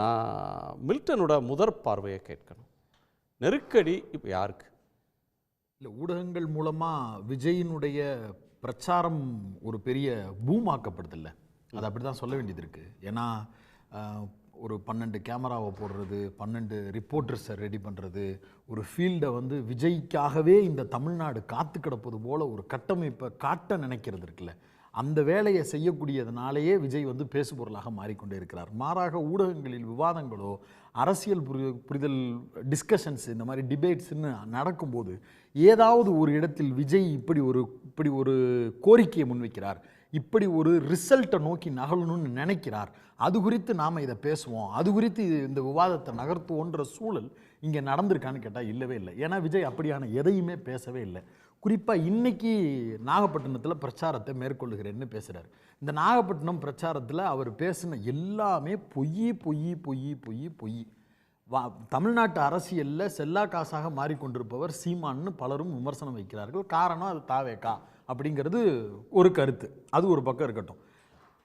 நான் மில்டனோட முதற் பார்வையை கேட்கணும். நெருக்கடி இப்போ யாருக்கு? இல்லை ஊடகங்கள் மூலமாக விஜயினுடைய பிரச்சாரம் ஒரு பெரிய பூமாக்கப்படுதில்ல அது அப்படி தான் சொல்ல வேண்டியது இருக்குது ஏன்னா ஒரு பன்னெண்டு கேமராவை போடுறது பன்னெண்டு ரிப்போர்ட்டர்ஸை ரெடி பண்ணுறது ஒரு ஃபீல்டை வந்து விஜய்க்காகவே இந்த தமிழ்நாடு காத்து கிடப்பது போல ஒரு கட்டமைப்பை காட்ட நினைக்கிறது இருக்குல்ல. அந்த வேலையை செய்யக்கூடியதுனாலேயே விஜய் வந்து பேசுபொருளாக மாறிக்கொண்டே இருக்கிறார். மாறாக ஊடகங்களில் விவாதங்களோ அரசியல் புரி புரிதல் டிஸ்கஷன்ஸ் இந்த மாதிரி டிபேட்ஸ்னு நடக்கும்போது ஏதாவது ஒரு இடத்தில் விஜய் இப்படி ஒரு இப்படி ஒரு கோரிக்கையை முன்வைக்கிறார் இப்படி ஒரு ரிசல்ட்டை நோக்கி நகலணும்னு நினைக்கிறார் அது குறித்து நாம் இதை பேசுவோம் அது குறித்து இந்த விவாதத்தை நகர்த்துவோன்ற சூழல் இங்கே நடந்திருக்கான்னு கேட்டால் இல்லவே இல்லை. ஏன்னா விஜய் அப்படியான எதையுமே பேசவே இல்லை. குறிப்பாக இன்னைக்கு நாகப்பட்டினத்தில் பிரச்சாரத்தை மேற்கொள்ளுகிறேன்னு பேசுகிறார் இந்த நாகப்பட்டினம் பிரச்சாரத்தில் அவர் பேசின எல்லாமே பொய் பொய் பொய் பொய் பொய். வா தமிழ்நாட்டு அரசியலில் செல்லா காசாக மாறிக்கொண்டிருப்பவர் சீமான்னு பலரும் விமர்சனம் வைக்கிறார்கள். காரணம் அது தாவேக்கா அப்படிங்கிறது ஒரு கருத்து. அது ஒரு பக்கம் இருக்கட்டும்.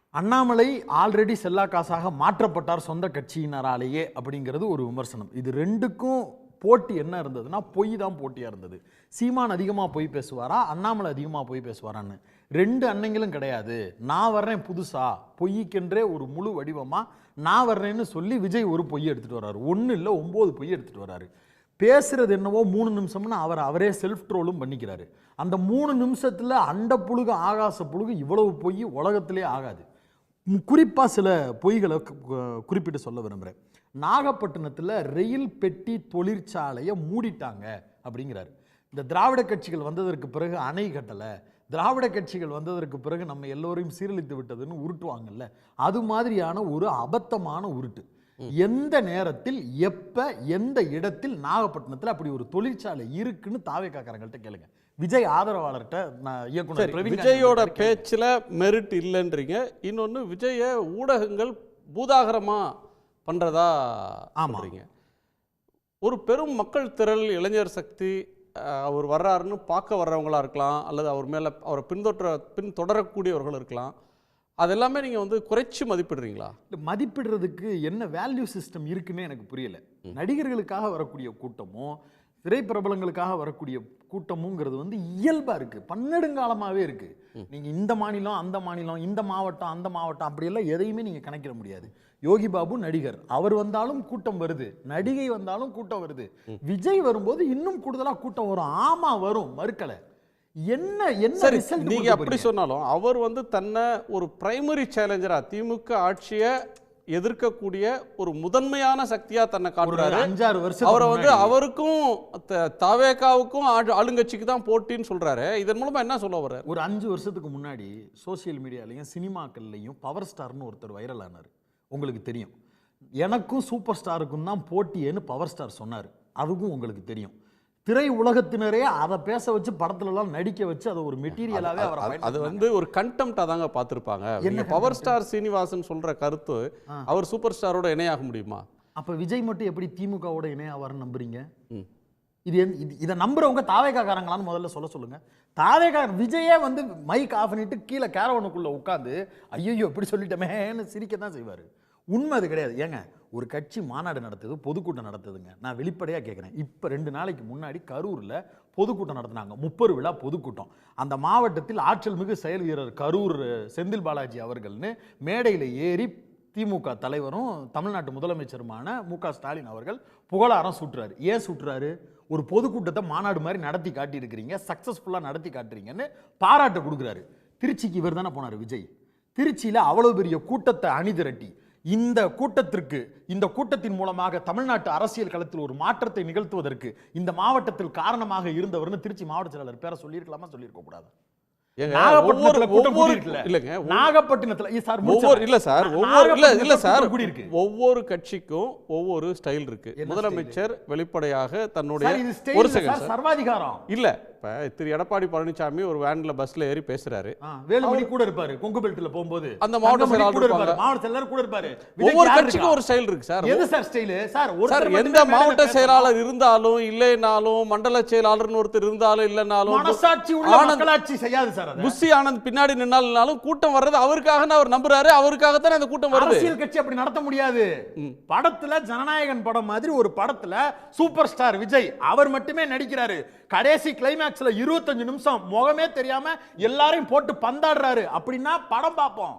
அண்ணாமலை ஆல்ரெடி செல்லா காசாக மாற்றப்பட்டார் சொந்த கட்சியினராலேயே அப்படிங்கிறது ஒரு விமர்சனம். இது ரெண்டுக்கும் போட்டி என்ன இருந்ததுன்னா பொய் தான் போட்டியாக இருந்தது. சீமான் அதிகமாக பொய் பேசுவாரா? அண்ணாமலை அதிகமாக பொய் பேசுவாரான்னு. ரெண்டு அன்னைங்களும் கிடையாது. நான் வர்றேன் புதுசா பொய்க்கென்றே ஒரு முழு வடிவமாக நான் வர்றேன்னு சொல்லி விஜய் ஒரு பொய் எடுத்துகிட்டு வர்றாரு ஒன்று இல்லை ஒம்பது பொய் எடுத்துகிட்டு வர்றாரு பேசுறது என்னவோ மூணு நிமிஷம்னு அவர் அவரே செல்ஃப் ட்ரோலும் பண்ணிக்கிறாரு. அந்த மூணு நிமிஷத்தில் அண்ட புழுகு ஆகாச புழுகு இவ்வளவு பொய் உலகத்திலே ஆகாது. குறிப்பாக சில பொய்களை குறிப்பிட்டு சொல்ல விரும்புகிறேன் நாகப்பட்டினத்தில் ரயில் பெட்டி தொழிற்சாலையை மூடிட்டாங்க அப்படிங்கிறாரு. இந்த திராவிட கட்சிகள் வந்ததற்கு பிறகு அணை கட்டலை. திராவிட கட்சிகள் வந்ததற்கு பிறகு நம்ம எல்லோரையும் சீரழித்து விட்டதுன்னு உருட்டுவாங்கல்ல. அது மாதிரியான ஒரு அபத்தமான உருட்டு. எந்த நேரத்தில் எப்ப எந்த இடத்தில் நாகப்பட்டினத்தில் அப்படி ஒரு தொழிற்சாலை இருக்குன்னு தாவே காக்காரங்கள்ட்ட கேளுங்க. விஜய் ஆதரவாளர்கிட்ட நான் இயக்குனர் விஜயோட. பேச்சில் மெரிட் இல்லைன்றீங்க. இன்னொன்று விஜய ஊடகங்கள் பூதாகரமா பண்றதா ஆமா. சொல்றீங்க. ஒரு பெரும் மக்கள் திரள் இளைஞர் சக்தி அவர் வர்றாருன்னு பார்க்க வர்றவங்களா இருக்கலாம் அல்லது அவர் மேலே அவரை பின்தொற்ற பின்தொடரக்கூடியவர்கள் இருக்கலாம். அதெல்லாமே நீங்கள் வந்து குறைச்சி மதிப்பிடுறீங்களா? இல்ல, மதிப்பிடுறதுக்கு என்ன வேல்யூ சிஸ்டம் இருக்குன்னு எனக்கு புரியல. நடிகர்களுக்காக வரக்கூடிய கூட்டமும் திரைப்பிரபலங்களுக்காக வரக்கூடிய கூட்டமுங்கிறது வந்து இயல்பா இருக்கு. பன்னெடுங்காலமாவே இருக்கு. நீங்க இந்த மாநிலம் அந்த மாநிலம் இந்த மாவட்டம் அந்த மாவட்டம் அப்படியெல்லாம் எதையுமே நீங்க கணக்கிட முடியாது. யோகி பாபு நடிகர். அவர் வந்தாலும் கூட்டம் வருது. நடிகை வந்தாலும் கூட்டம் வருது. விஜய் வரும்போது இன்னும் கூடுதலா கூட்டம் வரும். ஆமா வரும். மறுக்கல. என்ன என்ன நீங்க அப்படி? சொன்னாலும் அவர் வந்து தன்னை ஒரு பிரைமரி சேலஞ்சரா திமுக ஆட்சியை எதிர்க்கக்கூடிய ஒரு முதன்மையான சக்தியா தன்னை காட்டுறாரு. அஞ்சாறு வருஷம் அவரை வந்து அவருக்கும் தவேகாவுக்கும் ஆளு- ஆளுங்கட்சிக்கு தான் போட்டின்னு சொல்றாரு. இதன் மூலமா என்ன சொல்ல வர்றாரு? ஒரு அஞ்சு வருஷத்துக்கு முன்னாடி சோஷியல் மீடியாலையும் சினிமாக்கள்லையும் பவர் ஸ்டார்னு ஒருத்தர் வைரல் ஆனார். உங்களுக்கு தெரியும். எனக்கும் சூப்பர் ஸ்டாருக்கும் தான் போட்டியேன்னு பவர் ஸ்டார் சொன்னார். அதுவும் உங்களுக்கு தெரியும். திரை உலகத்தினரே அதை பேச வச்சு படத்துல எல்லாம் நடிக்க வச்சு அதை ஒரு மெட்டீரியலாவே அவரை அது-. வந்து ஒரு கண்டெம்ட்டா தாங்க பார்த்திருப்பாங்க என்ன பவர் ஸ்டார் சீனிவாசன் சொல்ற கருத்து. அவர் சூப்பர் ஸ்டாரோட இணையாக முடியுமா அப்ப விஜய் மட்டும் எப்படி திமுகவோட இணையாவாருன்னு நம்புறீங்க. இது இது இதை நம்புறவங்க தாவேக்காக்காரங்களான்னு முதல்ல சொல்ல சொல்லுங்க தாவேக்கா விஜயே வந்து மைக் ஆஃப் பண்ணிட்டு கீழே கேரவனுக்குள்ள உட்காந்து ஐயோ இப்படி சொல்லிட்டமேன்னு சிரிக்க தான் செய்வார் உண்மை அது கிடையாது. ஏங்க ஒரு கட்சி மாநாடு நடத்துது பொதுக்கூட்டம் நடத்துதுங்க. நான் வெளிப்படையாக கேட்குறேன் இப்போ ரெண்டு நாளைக்கு முன்னாடி கரூரில் பொதுக்கூட்டம் நடத்தினாங்க. முப்பது விழா பொதுக்கூட்டம். அந்த மாவட்டத்தில் ஆற்றல் மிகு செயல் வீரர் கரூர் செந்தில் பாலாஜி அவர்கள்னு மேடையில் ஏறி திமுக தலைவரும் தமிழ்நாட்டு முதலமைச்சருமான மு க ஸ்டாலின் அவர்கள் புகழாரம் சுற்றுறாரு ஏன் சுட்டுறாரு? ஒரு பொதுக்கூட்டத்தை மாநாடு மாதிரி நடத்தி காட்டியிருக்கிறீங்க சக்ஸஸ்ஃபுல்லாக நடத்தி காட்டுறீங்கன்னு பாராட்டு கொடுக்குறாரு. திருச்சிக்கு இவர் தானே போனார் விஜய். திருச்சியில் அவ்வளோ பெரிய கூட்டத்தை அணிதிரட்டி இந்த கூட்டத்திற்கு இந்த கூட்டத்தின் மூலமாக தமிழ்நாட்டு அரசியல் களத்தில் ஒரு மாற்றத்தை நிகழ்த்துவதற்கு இந்த மாவட்டத்தில் காரணமாக இருந்தவர்னு திருச்சி மாவட்ட செயலாளர் பேரை சொல்லியிருக்கலாமா சொல்லியிருக்க கூடாது ஒவ்வொரு- கட்சிக்கும் ஒவ்வொரு ஸ்டைல் இருக்கு. முதலமைச்சர் வெளிப்படையாக தன்னுடைய ஒரு செகண்ட் சர்வாதிகாரம். இல்ல இப்ப திரு எடப்பாடி பழனிசாமி ஒரு வேன்ல பஸ்ல ஏறி பேசுறாரு. வேலுமணி கூட இருப்பாரு கொங்கு பெல்ட்ல போகும்போது. அந்த மாவட்ட கூட இருப்பாரு. மாவட்ட செயலாளர் கூட இருப்பாரு. ஒவ்வொரு கட்சிக்கும்? ஒரு ஸ்டைல் இருக்கு சார். எது சார் ஸ்டைலு சார் சார் எந்த மாவட்ட. செயலாளர் இருந்தாலும் இல்லைனாலும் மண்டல செயலாளர் ஒருத்தர் இருந்தாலும் இல்லைனாலும் மனசாட்சி உள்ள மக்களாட்சி செய்யாது சார். புஷி ஆனந்த் பின்னாடி நின்னாலும் கூட்டம் வர்றது அவருக்காக அவர் நம்புறாரு அவருக்காகத்தானே அந்த கூட்டம் வருது. அரசியல் கட்சி அப்படி நடத்த முடியாது. படத்துல ஜனநாயகன் படம் மாதிரி ஒரு படத்துல சூப்பர் ஸ்டார் விஜய் அவர் மட்டுமே நடிக்கிறாரு. கடைசி கிளைமேக்ஸ்ல இருபத்தஞ்சு நிமிஷம் முகமே தெரியாம எல்லாரையும் போட்டு பந்தாடுறாரு. அப்படின்னா படம் பார்ப்போம்.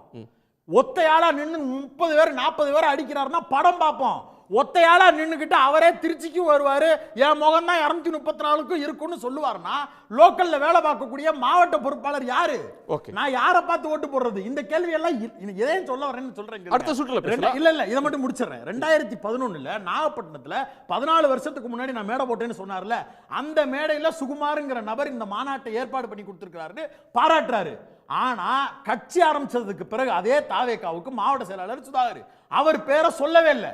ஒத்தையாளா நின்னு முப்பது பேர் நாற்பது பேர் அடிக்கிறாருன்னா படம் பார்ப்போம். ஒத்தையாளா நின்னுக்கிட்டு அவரே திருச்சிக்கு வருவாரு. என் முகம் தான் இரநூத்தி முப்பத்தி நாலுக்கும் இருக்கும்னு சொல்லுவாருன்னா லோக்கல்ல வேலை பார்க்கக்கூடிய மாவட்ட பொறுப்பாளர் யாரு? ஓகே. நான் யாரை பார்த்து ஓட்டு போடுறது? இந்த கேள்வி எல்லாம் இ- இ- எதையும் சொல்ல வரேன்னு கேளுங்க. அடுத்த சுற்றுல இல்ல இல்ல இதை மட்டும் முடிச்சிடுறேன். ரெண்டாயிரத்தி பதினொன்னுல நாகப்பட்டினத்துல பதினாலு வருஷத்துக்கு முன்னாடி நான் மேடை போட்டேன்னு சொன்னார்ல அந்த மேடையில சுகுமாருங்கிற நபர் இந்த மாநாட்டை ஏற்பாடு பண்ணி கொடுத்திருக்கிறாருன்னு பாராட்டுறாரு. ஆனா கட்சி ஆரம்பிச்சதுக்கு பிறகு அதே தாவேக்காவுக்கு மாவட்ட செயலாளர் சுதாகர். அவர் பேரை சொல்லவே இல்லை.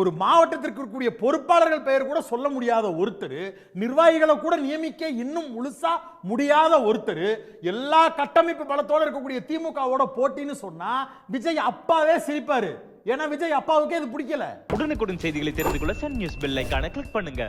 ஒரு மாவட்டத்திற்கு இருக்கக்கூடிய பொறுப்பாளர்கள் பெயர் கூட சொல்ல முடியாத ஒருத்தர் நிர்வாகிகளை கூட நியமிக்க இன்னும் முழுசா முடியாத ஒருத்தர் எல்லா கட்டமைப்பு பலத்தோடு இருக்கக்கூடிய திமுகவோட போட்டின்னு சொன்னா விஜய் அப்பாவே சிரிப்பாரு. ஏன்னா விஜய் அப்பாவுக்கே இது பிடிக்கல. உடனுக்குடன் செய்திகளை தெரிந்து கொள்ள சன் நியூஸ் பெல் ஐக்கான கிளிக் பண்ணுங்க.